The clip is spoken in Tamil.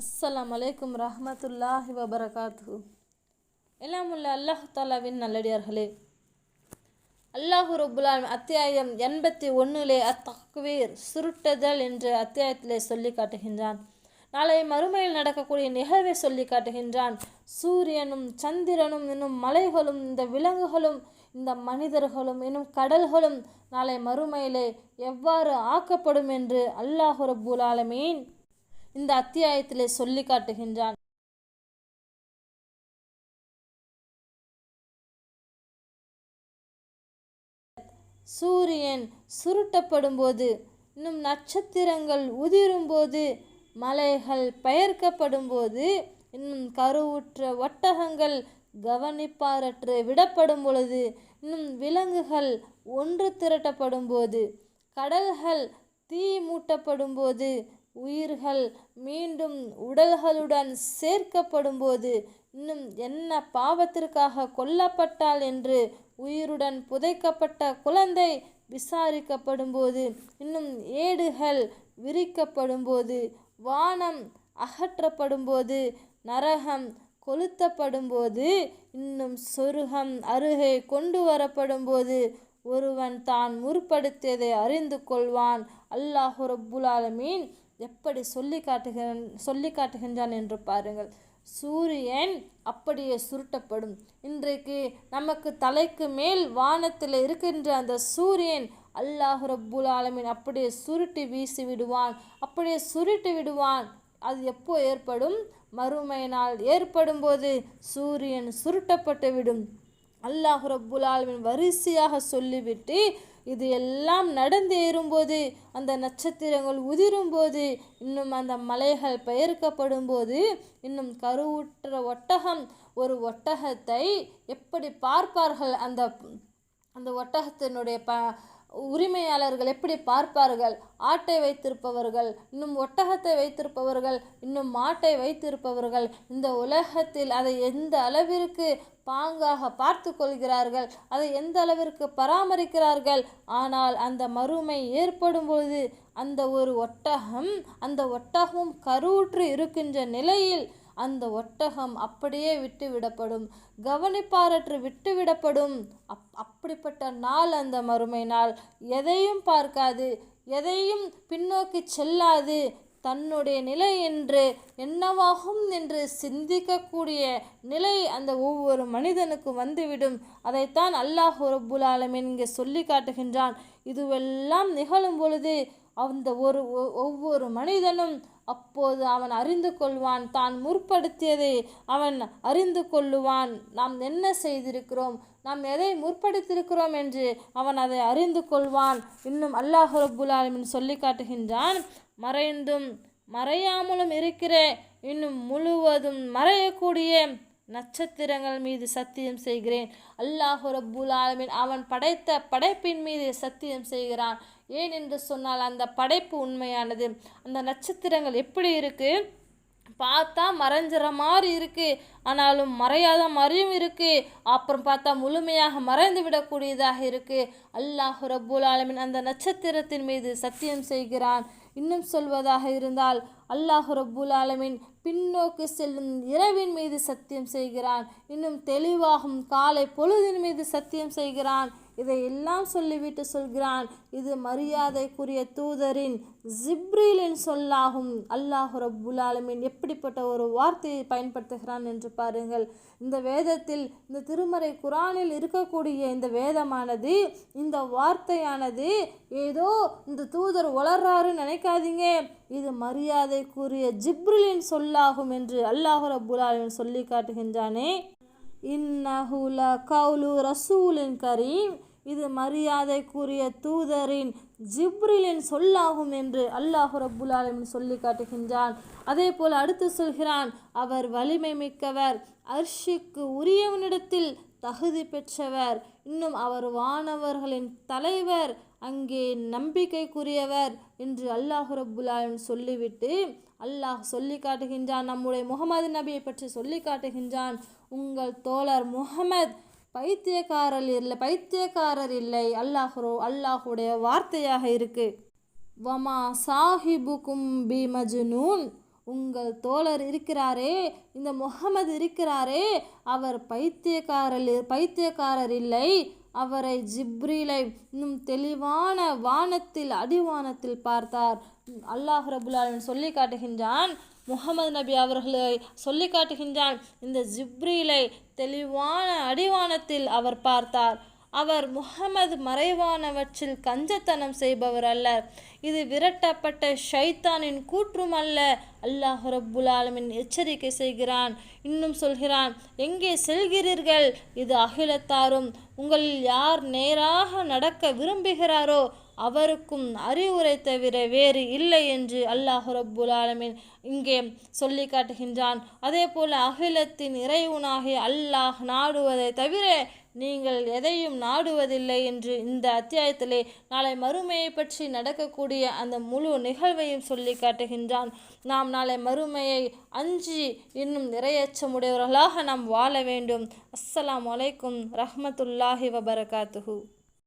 அஸ்ஸலாம் அலைக்கும் ரஹமத்துல்லாஹி வபரகாத்து எல்லாம் உள்ள அல்லாஹ் தாலாவின் நல்லடியார்களே. அல்லாஹு ரபுல்லால் அத்தியாயம் எண்பத்தி ஒன்றிலே அத்தக்வீர் சுருட்டுதல் என்று அத்தியாயத்திலே சொல்லி காட்டுகின்றான். நாளை மறுமையில் நடக்கக்கூடிய நிகழ்வை சொல்லி காட்டுகின்றான். சூரியனும் சந்திரனும் இன்னும் மலைகளும் இந்த விலங்குகளும் இந்த மனிதர்களும் இன்னும் கடல்களும் நாளை மறுமையிலே எவ்வாறு ஆக்கப்படும் என்று அல்லாஹு ரபுல் ஆலமீன் இந்த அத்தியாயத்திலே சொல்லி காட்டுகின்றான். சூரியன் சுருட்டப்படும்போது இன்னும் நட்சத்திரங்கள் உதிரும் போது மலைகள் பெயர்க்கப்படும் போது இன்னும் கருவுற்ற ஒட்டகங்கள் கவனிப்பாரற்று விடப்படும் பொழுது இன்னும் விலங்குகள் ஒன்று திரட்டப்படும் போது கடல்கள் தீ மூட்டப்படும் போது உயிர்கள் மீண்டும் உடல்களுடன் சேர்க்கப்படும்போது இன்னும் என்ன பாவத்திற்காக கொல்லப்பட்டால் என்று உயிருடன் புதைக்கப்பட்ட குழந்தை விசாரிக்கப்படும்போது இன்னும் ஏடுகள் விரிக்கப்படும்போது வானம் அகற்றப்படும்போது நரகம் கொளுத்தப்படும்போது இன்னும் சொருகம் அருகே கொண்டு வரப்படும்போது ஒருவன் தான் முற்படுத்தியதை அறிந்து கொள்வான். அல்லாஹு ரப்புல் ஆலமீன் எப்படி சொல்லி காட்டுகிறான் சொல்லி காட்டுகின்றான் என்று பாருங்கள். சூரியன் அப்படியே சுருட்டப்படும். இன்றைக்கு நமக்கு தலைக்கு மேல் வானத்தில் இருக்கின்ற அந்த சூரியன் அல்லாஹ் ரப்புல் ஆலமின் அப்படியே சுருட்டி வீசி விடுவான். அப்படியே சுருட்டி விடுவான். அது எப்போ ஏற்படும்? மறுமை நாள் ஏற்படும் போது சூரியன் சுருட்டப்பட்டு விடும். அல்லாஹ் ரப்புல் ஆலமின் வரிசையாக சொல்லிவிட்டு இது எல்லாம் நடந்து ஏறும்போது அந்த நட்சத்திரங்கள் உதிரும்போது இன்னும் அந்த மலைகள் பெயர்க்கப்படும் போது இன்னும் கருவுற்ற ஒட்டகம் ஒரு ஒட்டகத்தை எப்படி பார்ப்பார்கள்? அந்த அந்த ஒட்டகத்தினுடைய ப உரிமையாளர்கள் எப்படி பார்ப்பார்கள்? ஆட்டை வைத்திருப்பவர்கள் இன்னும் ஒட்டகத்தை வைத்திருப்பவர்கள் இன்னும் மாட்டை வைத்திருப்பவர்கள் இந்த உலகத்தில் அதை எந்த அளவிற்கு பாங்காக பார்த்து கொள்கிறார்கள்? அதை எந்த அளவிற்கு பராமரிக்கிறார்கள்? ஆனால் அந்த மறுமை ஏற்படும் பொழுது அந்த ஒரு ஒட்டகம் அந்த ஒட்டகமும் கருவுற்று இருக்கின்ற நிலையில் அந்த ஒட்டகம் அப்படியே விட்டு விடப்படும் கவனிப்பாரற்று விட்டுவிடப்படும். அப் அப்படிப்பட்ட நாள் அந்த மறுமை நாள். எதையும் பார்க்காது. எதையும் பின்னோக்கி செல்லாது. தன்னுடைய நிலை என்று என்னவாகும் என்று சிந்திக்கக்கூடிய நிலை அந்த ஒவ்வொரு மனிதனுக்கும் வந்துவிடும். அதைத்தான் அல்லாஹ் ரப்புல் ஆலமின் இங்கே சொல்லி காட்டுகின்றான். இதுவெல்லாம் நிகழும் பொழுது அந்த ஒரு ஒவ்வொரு மனிதனும் அப்போது அவன் அறிந்து கொள்வான். தான் முற்படுத்தியதை அவன் அறிந்து கொள்ளுவான். நாம் என்ன செய்திருக்கிறோம்? நாம் எதை முற்படுத்தியிருக்கிறோம் என்று அவன் அதை அறிந்து கொள்வான். இன்னும் அல்லாஹ் ரப்புல் ஆலமின் சொல்லி காட்டுகின்றான் மறைந்தும் மறையாமலும் இருக்கிற இன்னும் முழுவதும் மறையக்கூடிய நட்சத்திரங்கள் மீது சத்தியம் செய்கிறேன். அல்லாஹு ரபுல் ஆலமின் அவன் படைத்த படைப்பின் மீது சத்தியம் செய்கிறான். ஏன் என்று சொன்னால் அந்த படைப்பு உண்மையானது. அந்த நட்சத்திரங்கள் எப்படி இருக்குது பார்த்தா மறைஞ்சிற மாதிரி இருக்குது ஆனாலும் மறையாத மாதிரியும் இருக்குது அப்புறம் பார்த்தா முழுமையாக மறைந்து விடக்கூடியதாக இருக்குது அல்லாஹு ரபுல் ஆலமின் அந்த நட்சத்திரத்தின் மீது சத்தியம் செய்கிறான். இன்னும் சொல்வதாக இருந்தால் அல்லாஹு ரப்புல் ஆலமின் பின்னோக்கு செல்லும் இரவின் மீது சத்தியம் செய்கிறான். இன்னும் தெளிவாகும் காலை பொழுதின் மீது சத்தியம் செய்கிறான். இதையெல்லாம் சொல்லிவிட்டு சொல்கிறான். இது மரியாதைக்குரிய தூதரின் ஜிப்ரீலின் சொல்லாகும். அல்லாஹ் ரப்புல் எப்படிப்பட்ட ஒரு வார்த்தையை பயன்படுத்துகிறான் என்று பாருங்கள். இந்த வேதத்தில் இந்த திருமறை குரானில் இருக்கக்கூடிய இந்த வேதமானது இந்த வார்த்தையானது ஏதோ இந்த தூதர் வளர்றாருன்னு நினைக்காதீங்க. இது மரியாதைக்குரிய ஜிப்ரிலின் சொல்லாகும் என்று அல்லாஹ் ரப்புல் சொல்லி காட்டுகின்றானே. இன்னஹுல கவுலு ரசூலின் கரீம். இது மரியாதைக்குரிய தூதரின் ஜிப்ரிலின் சொல்லாகும் என்று அல்லாஹு ரப்புல் ஆலமின் சொல்லி காட்டுகின்றான். அதே போல் அடுத்து சொல்கிறான் அவர் வலிமை மிக்கவர் அர்ஷிக்கு உரியவனிடத்தில் தகுதி பெற்றவர் இன்னும் அவர் வானவர்களின் தலைவர் அங்கே நம்பிக்கைக்குரியவர் என்று அல்லாஹு ரப்புல் சொல்லிவிட்டு அல்லாஹ் சொல்லி காட்டுகின்றான். நம்முடைய முகமது நபியை பற்றி சொல்லி காட்டுகின்றான். உங்கள் தோழர் முகமது பைத்தியக்காரர் இல்லை பைத்தியக்காரர் இல்லை. அல்லாஹ்ரோ அல்லாஹுடைய வார்த்தையாக இருக்கு. வமா சாஹிபுக்கும் பி மஜ்னூன். உங்கள் தோழர் இருக்கிறாரே இந்த முகமது இருக்கிறாரே அவர் பைத்தியக்காரர் பைத்தியக்காரர் இல்லை. அவரை ஜிப்ரீலை இன்னும் தெளிவான வானத்தில் அடிவானத்தில் பார்த்தார். அல்லாஹ் ரபுல்லாலின் சொல்லி காட்டுகின்றான் முகமது நபி அவர்களை சொல்லி காட்டுகின்றான் இந்த ஜிப்ரீலை தெளிவான அடிவானத்தில் அவர் பார்த்தார். அவர் முகமது மறைவானவற்றில் கஞ்சத்தனம் செய்பவர் அல்ல. இது விரட்டப்பட்ட ஷைத்தானின் கூற்றும் அல்ல. அல்லாஹ் ரப்புல் எச்சரிக்கை செய்கிறான். இன்னும் சொல்கிறான் எங்கே செல்கிறீர்கள்? இது அகிலத்தாரும். உங்களில் யார் நேராக நடக்க விரும்புகிறாரோ அவருக்கும் அறிவுரை தவிர வேறு இல்லை என்று அல்லாஹ் ரப்புல் ஆலமின் இங்கே சொல்லி காட்டுகின்றான். அதே போல அகிலத்தின் இறைவனாகிய அல்லாஹ் நாடுவதை தவிர நீங்கள் எதையும் நாடுவதில்லை என்று இந்த அத்தியாயத்திலே நாளை மறுமையை பற்றி நடக்கக்கூடிய அந்த முழு நிகழ்வையும் சொல்லி காட்டுகின்றான். நாம் நாளை மறுமையை அஞ்சி இன்னும் நிறையச்சமுடையவர்களாக நாம் வாழ வேண்டும். அஸ்ஸலாம் வலைக்கும் ரஹமத்துல்லாஹி வபரகாத்துஹூ.